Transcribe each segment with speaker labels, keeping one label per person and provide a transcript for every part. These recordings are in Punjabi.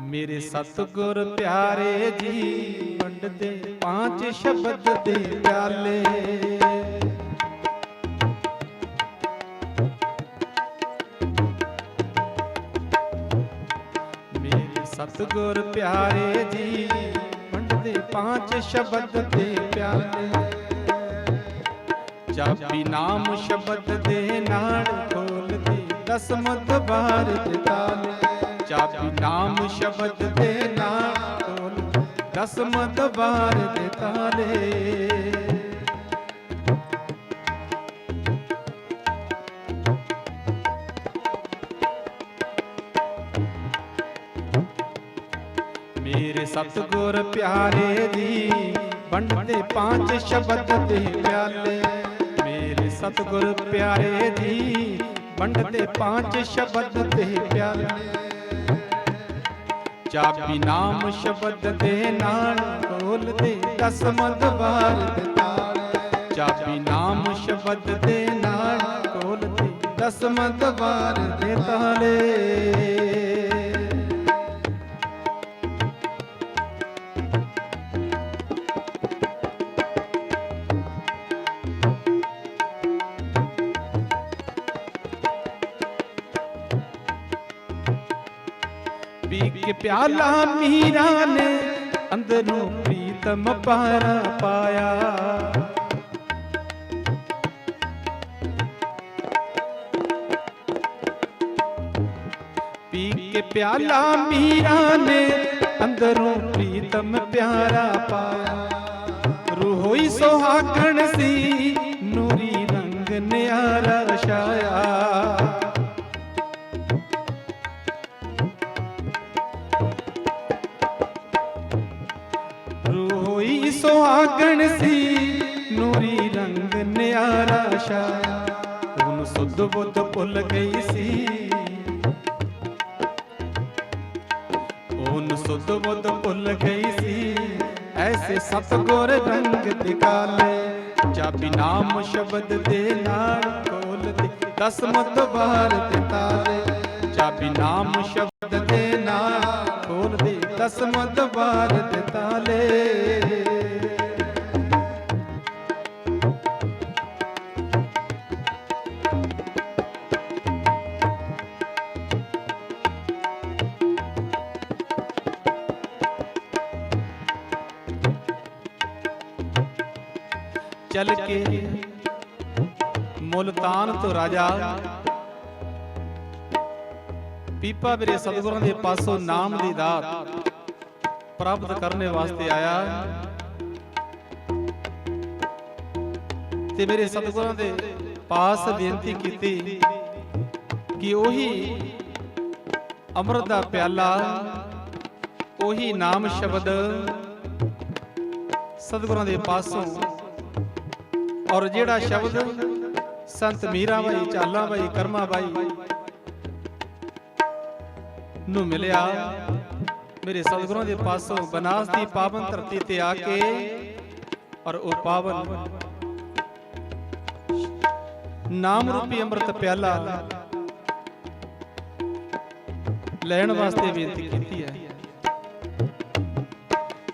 Speaker 1: ਮੇਰੇ ਸਤਿਗੁਰ ਪਿਆਰੇ ਜੀ, ਵੰਡਦੇ ਪੰਜ ਸ਼ਬਦ ਦੇ ਪਿਆਲੇ। ਮੇਰੇ ਸਤਿਗੁਰ ਪਿਆਰੇ ਜੀ, ਵੰਡਦੇ ਪੰਜ ਸ਼ਬਦ ਦੇ ਪਿਆਲੇ। ਚਾਬੀ ਨਾਮ ਸ਼ਬਦ ਦੇ ਨਾਲ ਖੋਲਦੇ ਦਸਮਤ ਬਾਰ ਦੇ ਤਾਲੇ ਚਾਬੀ ਨਾਮ ਸ਼ਬਦ ਦੇ ਨਾਲ ਖੋਲ ਦਸਮਤ ਬਾਰ ਦੇ ਤਾਲੇ। ਮੇਰੇ ਸਤਿਗੁਰ ਪਿਆਰੇ ਦੀ ਵੰਡਦੇ ਪੰਜ ਸ਼ਬਦ ਦੇ ਪਿਆਲੇ ਮੇਰੇ ਸਤਿਗੁਰ ਪਿਆਰੇ ਦੀ ਵੰਡਦੇ ਪੰਜ ਸ਼ਬਦ ਦੇ ਪਿਆਲੇ ਚਾਬੀ ਨਾਮ, ਸ਼ਬਦ ਦੇ ਨਾਲ ਖੋਲਦੇ ਦਸਮਦ ਬਾਰ ਦੇ ਚਾਬੀ ਨਾਮ, ਸ਼ਬਦ ਦੇ ਨਾਲ ਖੋਲਦੇ ਦਸਮਦ ਬਾਰ ਤਾਰੇ ਪੀ ਕੇ ਪਿਆਲਾ ਮੀਰਾ ਨੇ ਅੰਦਰੋਂ ਪ੍ਰੀਤਮ ਪਾਰਾ ਪਾਇਆ। ਪੀ ਕੇ ਪਿਆਲਾ ਮੀਰਾ ਨੇ ਅੰਦਰੋਂ ਪ੍ਰੀਤਮ ਪਿਆਰਾ ਪਾਇਆ। ਰੂਹ ਹੋਈ ਸੁਹਾਗਣ ਸੀ, ਨੂਰੀ ਰੰਗ ਨਿਆਰਾ ਛਾਇਆ। ਰੋਈ ਸੁਹਾਗਣ ਸੀ, ਨੂਰੀ ਰੰਗ ਨਿਆਰਾ ਛਾਇਆ। ਉਹਨੂੰ ਸੁੱਧ ਬੁੱਧ ਭੁੱਲ ਗਈ ਸੀ। ਉਹਨੂੰ ਸੁੱਧ ਬੁੱਧ ਭੁੱਲ ਗਈ ਸੀ। ਐਸੇ ਸਤਗੁਰ ਰੰਗ ਦਿਖਾਲੇ ਚਾਬੀ ਨਾਮ ਸ਼ਬਦ ਦੇ ਨਾਲ ਖੋਲਦੇ ਦਸਮਤ ਬਾਰ ਤੇ ਤਾਲੇ ਚਾਬੀ ਨਾਮ ਸ਼ਬਦ ਦੇ ਨਾਲ ਖੋਲਦੇ ਦਸਮਤ ਬਾਰ ਤੇ ਤਾਲੇ। ਚੱਲ ਕੇ ਮੁਲਤਾਨ ਤੋਂ ਰਾਜਾ। ਪੀਪਾ ਮੇਰੇ ਸਤਿਗੁਰਾਂ ਦੇ ਪਾਸੋਂ ਨਾਮ ਦੀ ਦਾਤ ਪ੍ਰਾਪਤ ਕਰਨ ਵਾਸਤੇ ਆਇਆ। ਤੇ ਮੇਰੇ ਸਤਿਗੁਰਾਂ ਦੇ ਪਾਸ ਬੇਨਤੀ ਕੀਤੀ ਕਿ ਉਹੀ ਅੰਮ੍ਰਿਤ ਦਾ ਪਿਆਲਾ, ਉਹੀ ਨਾਮ ਸ਼ਬਦ ਸਤਿਗੁਰਾਂ ਦੇ ਪਾਸੋਂ ਔਰ ਜਿਹੜਾ ਸ਼ਬਦ ਸੰਤ ਮੀਰਾ ਬਾਈ ਚਾਲਾ ਬਾਈ ਕਰਮਾ ਬਾਈ ਨੂੰ ਮਿਲਿਆ, ਮੇਰੇ ਸਤਿਗੁਰਾਂ ਦੇ ਪਾਸੋਂ ਬਨਾਸ ਦੀ ਪਾਵਨ ਧਰਤੀ ਤੇ ਆ ਕੇ ਔਰ ਉਹ ਪਾਵਨ ਨਾਮ ਰੂਪੀ ਅੰਮ੍ਰਿਤ ਪਿਆਲਾ ਲੈਣ ਵਾਸਤੇ ਬੇਨਤੀ ਕੀਤੀ ਹੈ।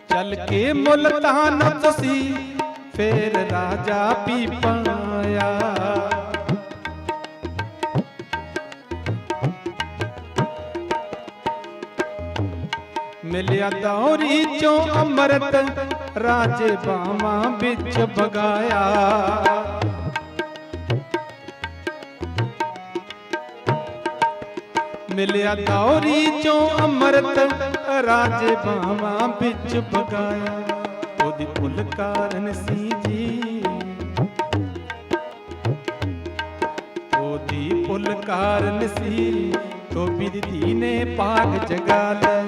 Speaker 1: ਚੱਲ ਕੇ ਮੁਲਤਾਨ ਤੁਸੀਂ ਫੇਰ ਰਾਜਾ ਪੀ ਪਾਇਆ ਮਿਲਿਆ ਦੌਰੀ ਚੋਂ ਅੰਮ੍ਰਿਤ, ਰਾਜੇ ਬਾਵਾਂ ਵਿੱਚ ਬਗਾਇਆ ਮਿਲਿਆ ਦੌਰੀ ਚੋਂ ਅੰਮ੍ਰਿਤ, ਰਾਜੇ ਬਾਵਾਂ ਵਿੱਚ ਬਗਾਇਆ ਭੁੱਲ ਕਾਰਨ ਸੀ ਜੀ। ਉਹਦੀ ਭੁੱਲ ਕਾਰਨ ਸੀ, ਧੋਬੀ ਦੀ ਨੇ ਪਾਗ ਜਗਾ ਲੈ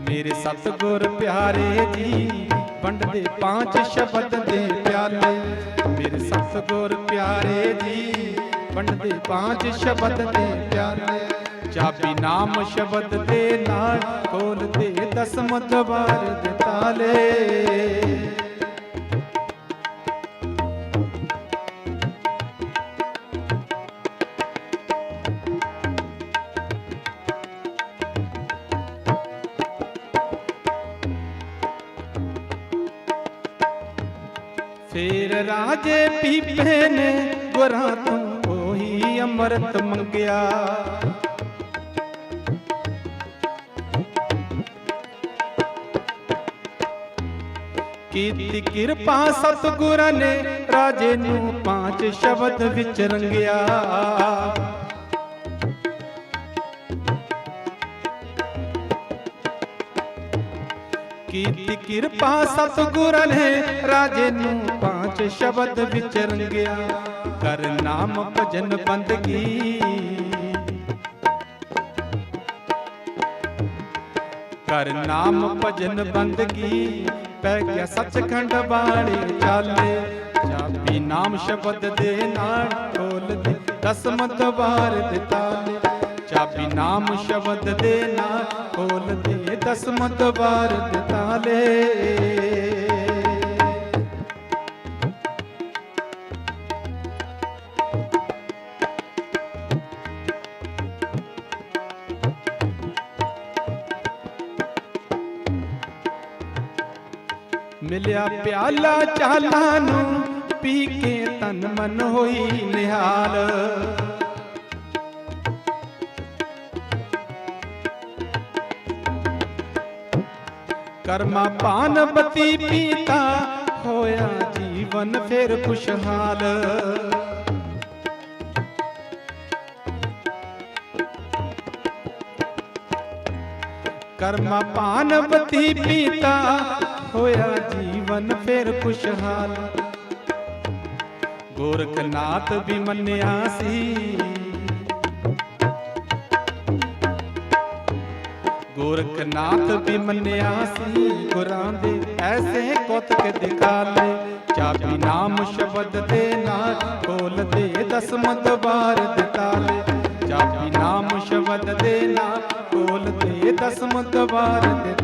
Speaker 1: ਮੇਰੇ ਸਤਿਗੁਰ ਪਿਆਰੇ ਜੀ ਵੰਡਦੇ ਪੰਜ ਸ਼ਬਦ ਦੇ ਪਿਆਲੇ। ਮੇਰੇ ਸਤਿਗੁਰ ਪਿਆਰੇ ਜੀ ਵੰਡਦੇ ਪੰਜ ਸ਼ਬਦ ਦੇ ਪਿਆਲੇ। ਚਾਬੀ ਨਾਮ ਸ਼ਬਦ ਦੇ ਨਾਲ ਖੋਲ ਦੇ ਦਸਮ ਦਵਾਰ ਦੇ ਤਾਲੇ ਫੇਰ ਰਾਜੇ ਪੀਪੇ ਨੇ ਗੁਰਾਂ ਤੋਂ ਉਹੀ ਅੰਮ੍ਰਿਤ ਮੰਗਿਆ। ਕੀਤੀ ਕਿਰਪਾ ਸਤਿਗੁਰਾਂ ਨੇ ਰਾਜੇ ਨੂੰ ਪੰਜ ਸ਼ਬਦ ਵਿੱਚ ਰੰਗਿਆ। ਕੀਤੀ ਕਿਰਪਾ ਸਤਿਗੁਰਾਂ ਨੇ ਰਾਜੇ ਨੂੰ ਪੰਜ ਸ਼ਬਦ ਵਿੱਚ ਰੰਗਿਆ। ਕਰ ਨਾਮ ਭਜਨ ਬੰਦਗੀ। ਕਰ ਨਾਮ ਭਜਨ ਬੰਦਗੀ। ਪੈ ਗਿਆ ਸੱਚਖੰਡ ਬਾਣੀ ਚਾਲੇ। ਜਾਪੀ ਨਾਮ ਸ਼ਬਦ ਦੇ ਨਾਲ ਖੋਲ ਦੇ ਦਸਮਤ ਵਾਰ ਦੇ ਤਾਲੇ ਚਾਬੀ ਨਾਮ ਸ਼ਬਦ ਦੇ ਨਾਲ ਖੋਲ ਦੇ ਦਸਮਤ ਵਾਰ ਦੇ ਮਿਲਿਆ ਪਿਆਲਾ ਚਾਲਾ ਨੂੰ, ਪੀ ਕੇ ਤਨ ਮਨ ਹੋਈ ਨਿਹਾਲ। ਕਰਮਾ ਪਾਨ ਬਤੀ ਪੀਤਾ, ਹੋਇਆ ਜੀਵਨ ਫਿਰ ਖੁਸ਼ਹਾਲ। ਕਰਮਾ ਪਾਨ ਬਤੀ ਪੀਤਾ ਹੋਇਆ ਜੀਵਨ ਫਿਰ ਖੁਸ਼ਹਾਲ। ਗੋਰਖਨਾਥ ਵੀ ਮੰਨਿਆ ਸੀ। ਗੋਰਖਨਾਥ ਵੀ ਮੰਨਿਆ ਸੀ। ਗੁਰਾਂ ਦੇ ਐਸੇ ਕੋਤਕ ਦਿਖਾਲੇ, ਚਾਬੀ ਨਾਮ ਸ਼ਬਦ ਦੇ ਨਾਲ ਖੋਲ ਦੇ ਦਸਮਤ ਵਾਰ ਦੇ ਤਾਲੇ ਚਾਬੀ ਨਾਮ ਸ਼ਬਦ ਦੇ ਨਾਲ ਖੋਲ ਦੇ ਦਸਮਤ ਵਾਰ ਦੇ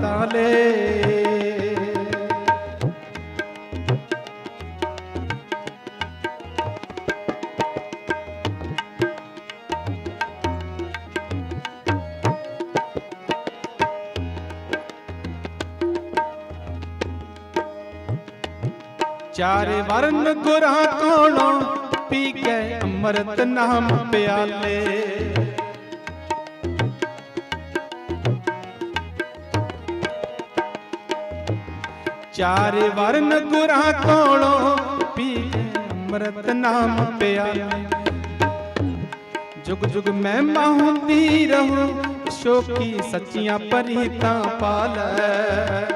Speaker 1: ਚਾਰੇ ਵਰਨ ਗੁਰਾਂ ਕੋਲੋਂ ਪੀ ਕੇ ਅੰਮ੍ਰਿਤ ਨਾਮ ਪਿਆਲੇ। ਚਾਰੇ ਵਰਨ ਗੁਰਾਂ ਕੋਲੋਂ ਪੀ ਕੇ ਅੰਮ੍ਰਿਤ ਨਾਮ ਪਿਆਲੇ। ਜੁਗ ਜੁਗ ਮੈਂ ਹੁੰਦੀ ਰਹੂ, ਸ਼ੋਕੀ ਸੱਚੀਆਂ ਪਰੀਤਾਂ ਪਾਲੈ।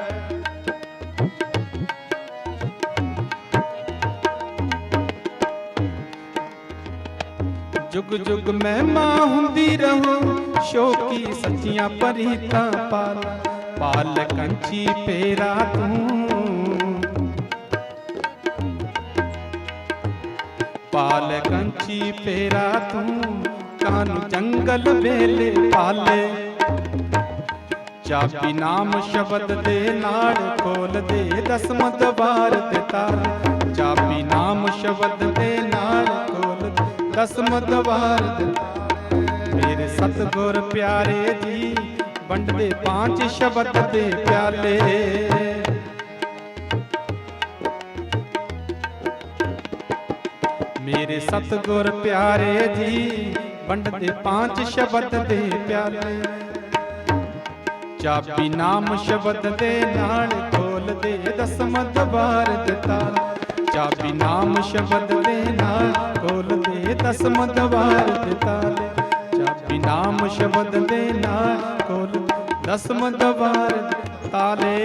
Speaker 1: ਜੁਗ ਜੁਗ ਮਹਿਮਾ ਹੁੰਦੀ ਰਹੂ, ਸ਼ੋਕੀ ਸੱਚੀਆਂ ਪਰੀਤਾਂ ਪਾਲ। ਪਾਲ ਕੰਚੀ ਪੇਰਾ ਤੂੰ। ਪਾਲ ਕੰਚੀ ਪੇਰਾ ਤੂੰ, ਕਾਨੂੰ ਜੰਗਲ ਵੇਲੇ ਪਾਲੇ। ਚਾਬੀ ਨਾਮ ਸ਼ਬਦ ਦੇ ਨਾਲ ਖੋਲ ਦੇ ਦਸਮਤ ਵਾਰ ਤੇ ਤਾਰ। ਚਾਬੀ ਨਾਮ ਸ਼ਬਦ ਦੇ ਨਾਲ ਖੋਲ ਦੇ ਦਸਮਤ ਮੇਰੇ ਸਤਗੁਰ ਪਿਆਰੇ ਜੀ, ਵੰਡਦੇ ਪੰਜ ਸ਼ਬਦ ਦੇ ਪਿਆਲੇ। ਮੇਰੇ ਸਤਗੁਰ ਪਿਆਰੇ ਜੀ, ਵੰਡਦੇ ਪੰਜ ਸ਼ਬਦ ਦੇ ਪਿਆਲੇ। ਚਾਬੀ ਨਾਮ ਸ਼ਬਦ ਦੇ ਨਾਲ ਖੋਲ ਦੇ ਦਸਮਤ ਵਾਰ ਦਿੱਤਾ। ਚਾਬੀ ਨਾਮ ਸ਼ਬਦ ਦੇ ਨਾਲ ਖੋਲ ਦੇ ਦਸਮਤ ਚਾਬੀ ਨਾਮ ਸ਼ਬਦ ਦੇ ਨਾਲ ਖੋਲ ਦਸਮਤ ਵਾਰ ਤਾਲੇ